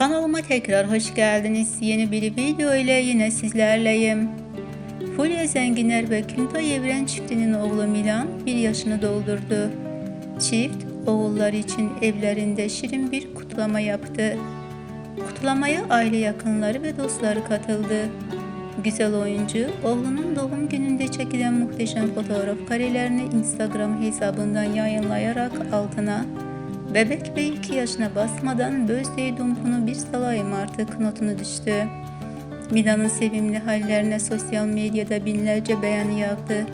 Kanalıma tekrar hoş geldiniz. Yeni bir video ile yine sizlerleyim. Fulya Zenginer ve Küntay Evren çiftinin oğlu Milan bir yaşını doldurdu. Çift oğullar için evlerinde şirin bir kutlama yaptı. Kutlamaya aile yakınları ve dostları katıldı. Güzel oyuncu, oğlunun doğum gününde çekilen muhteşem fotoğraf karelerini Instagram hesabından yayınlayarak altına Bebek ve 2 yaşına basmadan birthday dumpunu bir salayım artık notunu düştü. Mila'nın sevimli hallerine sosyal medyada binlerce beğeni yağdı.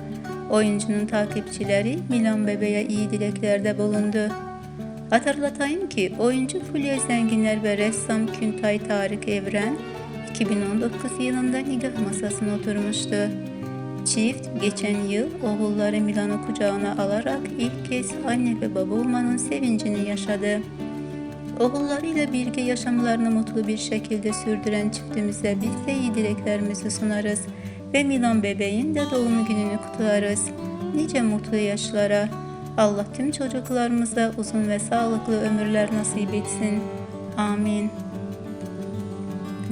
Oyuncunun takipçileri Milan bebeğe iyi dileklerde bulundu. Hatırlatayım ki oyuncu Fulya Zenginler ve ressam Küntay Tarık Evren 2019 yılında nikah masasına oturmuştu. Çift geçen yıl oğulları Milan'ı kucağına alarak ilk kez anne ve baba olmanın sevincini yaşadı. Oğullarıyla birlikte yaşamlarını mutlu bir şekilde sürdüren çiftimize biz de iyi dileklerimizi sunarız ve Milan bebeğin de doğum gününü kutlarız. Nice mutlu yaşlara. Allah tüm çocuklarımıza uzun ve sağlıklı ömürler nasip etsin. Amin.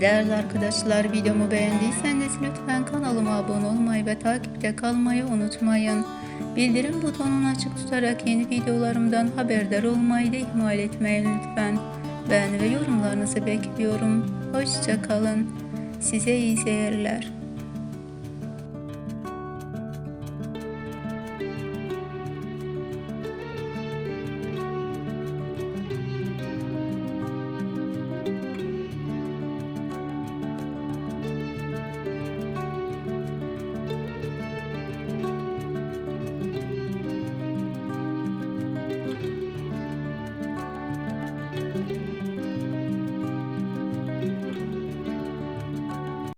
Değerli arkadaşlar videomu beğendiyseniz lütfen kanalıma abone olmayı ve takipte kalmayı unutmayın. Bildirim butonunu açık tutarak yeni videolarımdan haberdar olmayı da ihmal etmeyin lütfen. Beğeni ve yorumlarınızı bekliyorum. Hoşça kalın. Size iyi seyirler.